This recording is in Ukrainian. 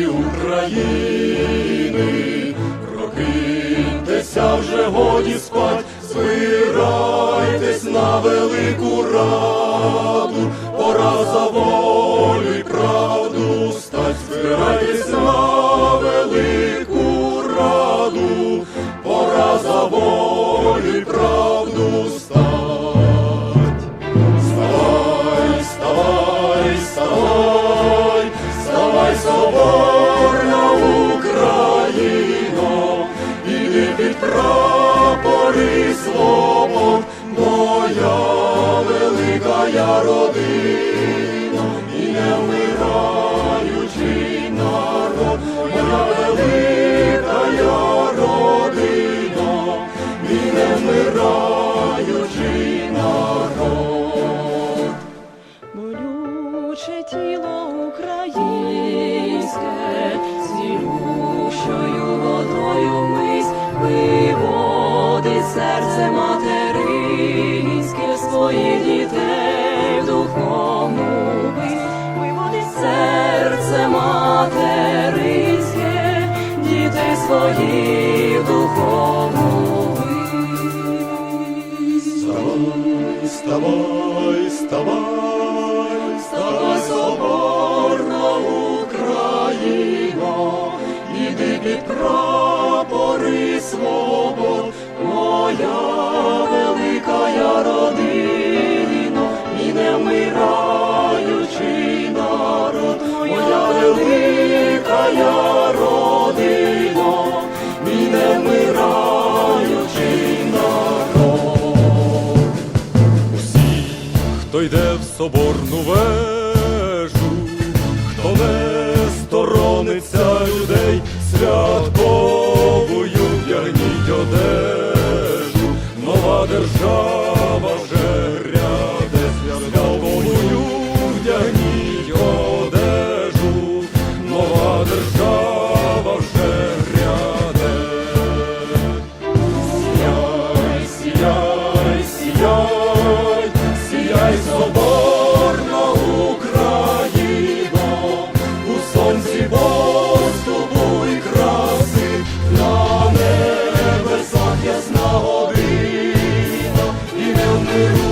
Дочки України, прокиньтеся вже годі спать, збирайтесь на велику раду, пора за волю й правду стать, збирайтесь на велику раду, пора за волю й правду прапори слово моя велика я родина, і не вмираючий народ, моя велика я родина, і не вмираючий народ. Дітей в духовну вись, виводить серце материнське, дітей своїх духовну вись. Вставай, вставай, вставай, вставай, соборна Україно, іди під прапори хто йде в соборну вежу, хто не сторониться людей, святковою вдягніть одежу, нова держава. you.